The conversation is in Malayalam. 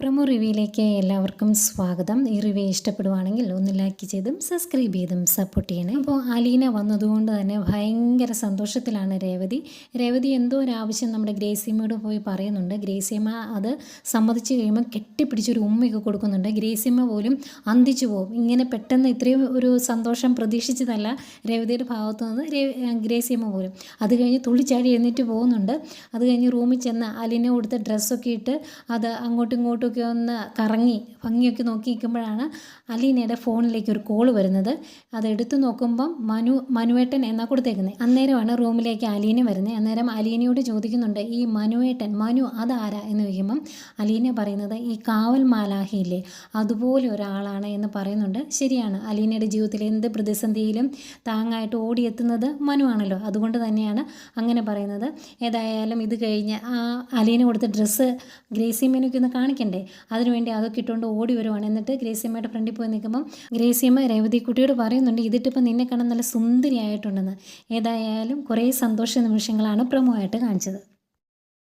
പ്രമോ റിവ്യൂയിലേക്ക് എല്ലാവർക്കും സ്വാഗതം. ഈ റിവ്യൂ ഇഷ്ടപ്പെടുവാണെങ്കിൽ ഒന്ന് ലൈക്ക് ചെയ്തും സബ്സ്ക്രൈബ് ചെയ്തും സപ്പോർട്ട് ചെയ്യണേ. അപ്പോൾ അലീന വന്നതുകൊണ്ട് തന്നെ ഭയങ്കര സന്തോഷത്തിലാണ് രേവതി. രേവതി എന്തോ ഒരു ആവശ്യം നമ്മുടെ ഗ്രേസിയമ്മയോട് പോയി പറയുന്നുണ്ട്. ഗ്രേസിയമ്മ അത് സമ്മതിച്ച് കഴിയുമ്പോൾ കെട്ടിപ്പിടിച്ചൊരു ഉമ്മയൊക്കെ കൊടുക്കുന്നുണ്ട്. ഗ്രേസിയമ്മ പോലും അന്തിച്ചു പോകും. ഇങ്ങനെ പെട്ടെന്ന് ഇത്രയും ഒരു സന്തോഷം പ്രതീക്ഷിച്ചതല്ല രേവതിയുടെ ഭാഗത്തു നിന്ന് ഗ്രേസിയമ്മ പോലും. അത് കഴിഞ്ഞ് തുള്ളിച്ചാടി എഴുന്നേറ്റ് പോകുന്നുണ്ട്. അത് കഴിഞ്ഞ് റൂമിൽ ചെന്ന് അലീന കൊടുത്ത ഡ്രസ്സൊക്കെ ഇട്ട് അത് അങ്ങോട്ടും ഇങ്ങോട്ടും ഒക്കെ ഒന്ന് കറങ്ങി ഭംഗിയൊക്കെ നോക്കി നിൽക്കുമ്പോഴാണ് അലീനയുടെ ഫോണിലേക്ക് ഒരു കോൾ വരുന്നത്. അത് എടുത്തു നോക്കുമ്പം മനു മനുവേട്ടൻ എന്നാ കൊടുത്തേക്കുന്നത് അന്നേരമാണ് റൂമിലേക്ക് അലീന വരുന്നത് അന്നേരം അലീനയോട് ചോദിക്കുന്നുണ്ട് ഈ മനുവേട്ടൻ മനു അതാരാ? എന്ന് ചോദിക്കുമ്പം അലീന പറയുന്നത് ഈ കാവൽ മാലാഹിയില്ലേ അതുപോലെ ഒരാളാണ് എന്ന് പറയുന്നുണ്ട്. ശരിയാണ് അലീനയുടെ ജീവിതത്തിൽ എന്ത് പ്രതിസന്ധിയിലും താങ്ങായിട്ട് ഓടിയെത്തുന്നത് മനു ആണല്ലോ. അതുകൊണ്ട് തന്നെയാണ് അങ്ങനെ പറയുന്നത്. ഏതായാലും ഇത് കഴിഞ്ഞ് ആ അലീന കൊടുത്ത ഡ്രസ്സ് ഗ്രേസിയമ്മേനൊക്കെ ഒന്ന് കാണിക്കണ്ടേ? അതിനുവേണ്ടി അതൊക്കെ ഇട്ടുകൊണ്ട് ഓടി വരുവാണ്. എന്നിട്ട് ഗ്രേസിയമ്മയുടെ ഫ്രണ്ടിൽ പോയി നിൽക്കുമ്പം ഗ്രേസിയമ്മ രേവതി കുട്ടിയോട് പറയുന്നുണ്ട് ഇതിട്ടിപ്പോൾ നിന്നെ കാണാൻ നല്ല സുന്ദരിയായിട്ടുണ്ടെന്ന്. ഏതായാലും കുറേ സന്തോഷ നിമിഷങ്ങളാണ് പ്രമോ ആയിട്ട് കാണിച്ചത്.